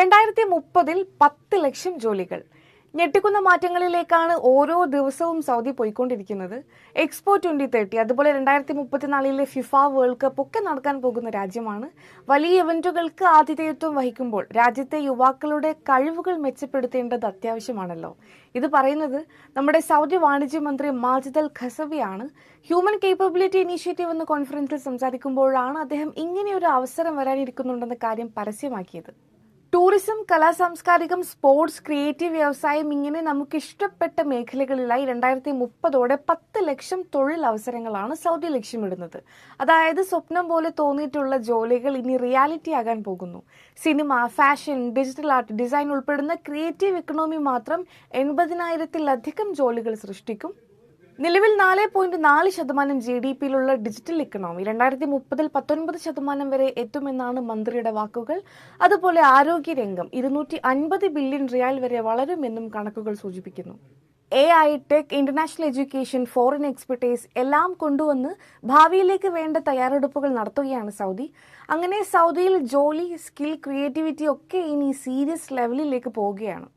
രണ്ടായിരത്തി മുപ്പതിൽ പത്ത് ലക്ഷം ജോലികൾ. ഞെട്ടിക്കുന്ന മാറ്റങ്ങളിലേക്കാണ് ഓരോ ദിവസവും സൗദി പോയിക്കൊണ്ടിരിക്കുന്നത്. എക്സ്പോ ട്വന്റി തേർട്ടി അതുപോലെ രണ്ടായിരത്തി മുപ്പത്തിനാലിലെ ഫിഫ വേൾഡ് കപ്പ് ഒക്കെ നടക്കാൻ പോകുന്ന രാജ്യമാണ്. വലിയ ഇവന്റുകൾക്ക് ആതിഥേയത്വം വഹിക്കുമ്പോൾ രാജ്യത്തെ യുവാക്കളുടെ കഴിവുകൾ മെച്ചപ്പെടുത്തേണ്ടത് അത്യാവശ്യമാണല്ലോ. ഇത് പറയുന്നത് നമ്മുടെ സൗദി വാണിജ്യ മന്ത്രി മാജിദ് അൽ ഖസബിയാണ് ഹ്യൂമൻ കേപ്പബിലിറ്റി ഇനീഷ്യേറ്റീവ് എന്ന കോൺഫറൻസിൽ സംസാരിക്കുമ്പോഴാണ് അദ്ദേഹം ഇങ്ങനെയൊരു അവസരം വരാനിരിക്കുന്നുണ്ടെന്ന കാര്യം പരസ്യമാക്കിയത്. ടൂറിസം കലാ സാംസ്കാരികം സ്പോർട്സ് ക്രിയേറ്റീവ് വ്യവസായം ഇങ്ങനെ നമുക്ക് ഇഷ്ടപ്പെട്ട മേഖലകളിലായി രണ്ടായിരത്തി മുപ്പതോടെ പത്ത് ലക്ഷം തൊഴിൽ അവസരങ്ങളാണ് സൗദി ലക്ഷ്യമിടുന്നത്. അതായത് സ്വപ്നം പോലെ തോന്നിയിട്ടുള്ള ജോലികൾ ഇനി റിയാലിറ്റി ആകാൻ പോകുന്നു. Cinema fashion digital art design ഉൾപ്പെടുന്ന ക്രിയേറ്റീവ് ഇക്കണോമി മാത്രം എൺപതിനായിരത്തിലധികം ജോലികൾ സൃഷ്ടിക്കും. നിലവിൽ നാല് പോയിന്റ് നാല് ശതമാനം ജി ഡി പിയിലുള്ള ഡിജിറ്റൽ ഇക്കണോമി രണ്ടായിരത്തി മുപ്പതിൽ പത്തൊൻപത് ശതമാനം വരെ എത്തുമെന്നാണ് മന്ത്രിയുടെ വാക്കുകൾ. അതുപോലെ ആരോഗ്യരംഗം ഇരുന്നൂറ്റി അൻപത് ബില്യൺ റിയാൽ വരെ വളരുമെന്നും കണക്കുകൾ സൂചിപ്പിക്കുന്നു. A I tech international education foreign expertise എല്ലാം കൊണ്ടുവന്ന് ഭാവിയിലേക്ക് വേണ്ട തയ്യാറെടുപ്പുകൾ നടത്തുകയാണ് സൗദി. അങ്ങനെ സൗദിയിൽ ജോലി സ്കിൽ ക്രിയേറ്റിവിറ്റി ഒക്കെ ഇനി സീരിയസ് ലെവലിലേക്ക് പോവുകയാണ്.